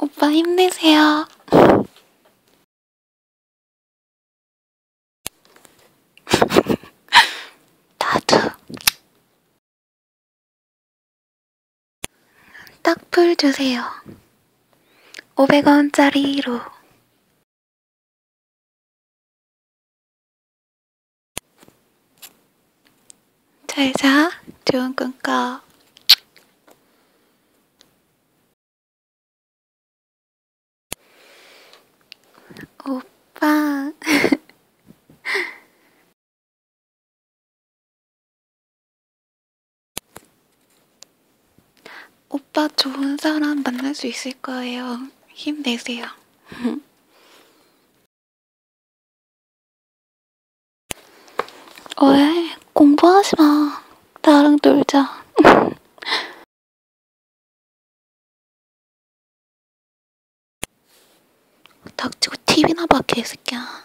오빠 힘내세요. 나도. 딱풀 주세요. 500원짜리로. 잘 자. 좋은 꿈 꿔. 오빠. 오빠 좋은 사람 만날 수 있을 거예요. 힘내세요. 왜? 공부하지 마. 나랑 놀자. 닥치고 TV나 봐, 개새끼야.